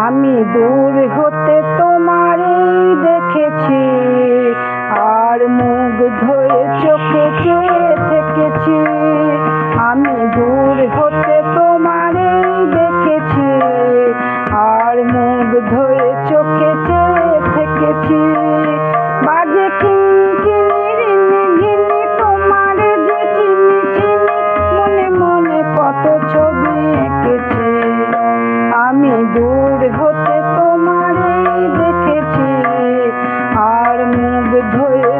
আমি দূর হতে তোমারই দেখেছি আর মুগ্ধ with her.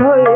ধরে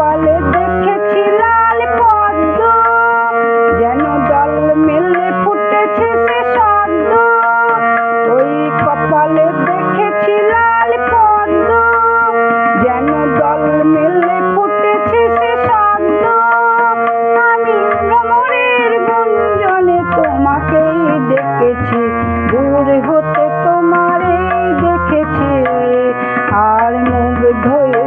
ধরে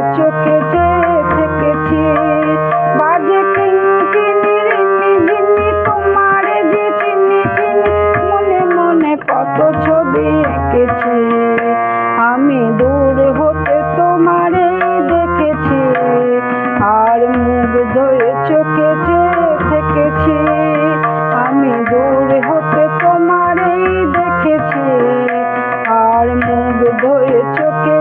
মনে মনে কত ছবি এঁকেছি। তোমারে দেখেছি, আর মুখ ধরে চোখে যে থেকেছি আমি দূর হতে তোমারেই দেখেছি, আর মুখ ধরে চোখে